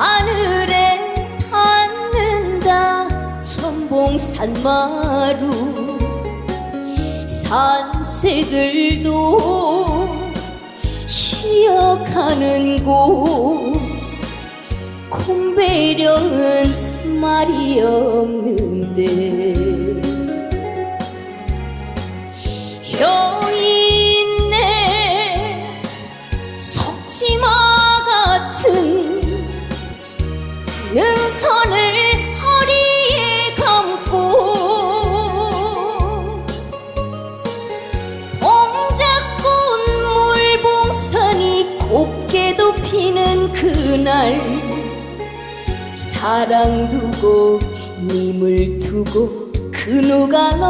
하늘에 닿는다. 천봉산 마루 산새들도 쉬어가는 곳. 콤배령은 말이 없는데 여인네 속지마 능선을 허리에 감고 동작꾼 물봉선이 곱게도 피는 그날 사랑 두고 님을 두고 그 누가 너